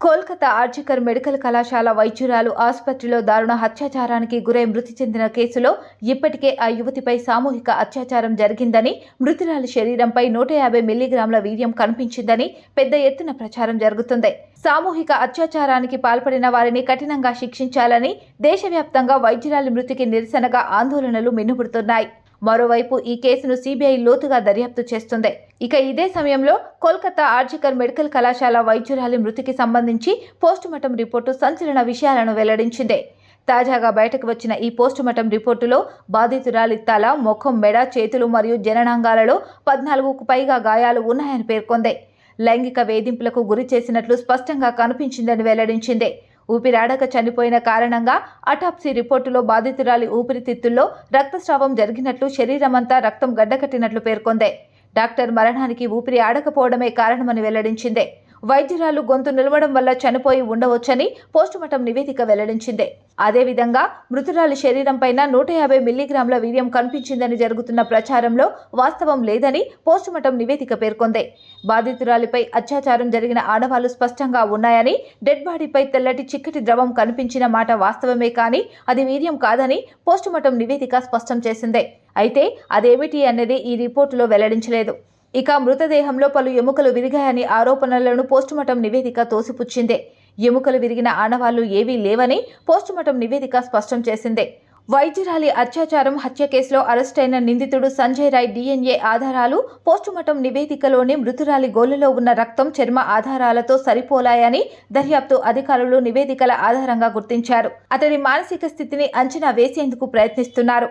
Kolkata RG Kar medical కళాశాల వైద్యురాలు ఆసుపత్రిలో దారుణ హత్యాచారానికి గురై మృతి చెందిన కేసులో ఇప్పటికే ఆ యువతిపై సామూహిక అత్యాచారం జరిగిందని మృతురాలి శరీరంపై నూట యాభై మిల్లీగ్రాముల వీర్యం కనిపించిందని పెద్ద ఎత్తున ప్రచారం జరుగుతుంది. సామూహిక అత్యాచారానికి పాల్పడిన వారిని కఠినంగా శిక్షించాలని దేశవ్యాప్తంగా వైద్యురాలి మృతికి నిరసనగా ఆందోళనలు మిన్నుపుడుతున్నాయి మరోవైపు ఈ కేసును సిబిఐ లోతుగా దర్యాప్తు చేస్తుంది. ఇక ఇదే సమయంలో కోల్కతా ఆర్జికర్ మెడికల్ కళాశాల వైద్యురాలి మృతికి సంబంధించి పోస్టుమార్టం రిపోర్టు సంచలన విషయాలను వెల్లడించింది. తాజాగా బయటకు వచ్చిన ఈ పోస్టుమార్టం రిపోర్టులో బాధితురాలి తల ముఖం మెడ చేతులు మరియు జననాంగాలలో పద్నాలుగుకు పైగా గాయాలు ఉన్నాయని పేర్కొంది. లైంగిక వేధింపులకు గురి చేసినట్లు స్పష్టంగా కనిపించిందని వెల్లడించింది. ఊపిరాడక చనిపోయిన కారణంగా అటాప్సీ రిపోర్టులో బాధితురాలి ఊపిరితిత్తుల్లో రక్తస్రావం జరిగినట్లు శరీరమంతా రక్తం గడ్డకట్టినట్లు పేర్కొంది. డాక్టర్ మరణానికి ఊపిరి ఆడకపోవడమే కారణమని వెల్లడించింది. వైద్యురాలు గొంతు నిలవడం వల్ల చనిపోయి ఉండవచ్చని పోస్టుమార్టం నివేదిక వెల్లడించింది. అదేవిధంగా మృతురాలి శరీరంపైన నూట యాభై మిల్లీగ్రాముల వీర్యం కనిపించిందని జరుగుతున్న ప్రచారంలో వాస్తవం లేదని పోస్టుమార్టం నివేదిక పేర్కొంది. బాధితురాలిపై అత్యాచారం జరిగిన ఆడవాళ్ళు స్పష్టంగా ఉన్నాయని డెడ్ బాడీపై తెల్లటి చిక్కటి ద్రవం కనిపించిన మాట వాస్తవమే కానీ అది వీర్యం కాదని పోస్టుమార్టం నివేదిక స్పష్టం చేసింది. అయితే అదేమిటి అన్నది ఈ రిపోర్టులో వెల్లడించలేదు. ఇక మృతదేహంలో పలు ఎముకలు విరిగాయని ఆరోపణలను పోస్టుమార్టం నివేదిక తోసిపుచ్చిందే. ఎముకలు విరిగిన ఆనవాళ్ళు ఏవీ లేవని పోస్టుమార్టం నివేదిక స్పష్టం చేసిందే. వైద్యురాలి అత్యాచారం హత్య కేసులో అరెస్టైన నిందితుడు సంజయ్ రాయ్ డిఎన్ఏ ఆధారాలు పోస్టుమార్టం నివేదికలోని మృతురాలి గోలులో ఉన్న రక్తం చర్మ ఆధారాలతో సరిపోలాయని దర్యాప్తు అధికారులు నివేదికల ఆధారంగా గుర్తించారు. అతడి మానసిక స్థితిని అంచనా వేసేందుకు ప్రయత్నిస్తున్నారు.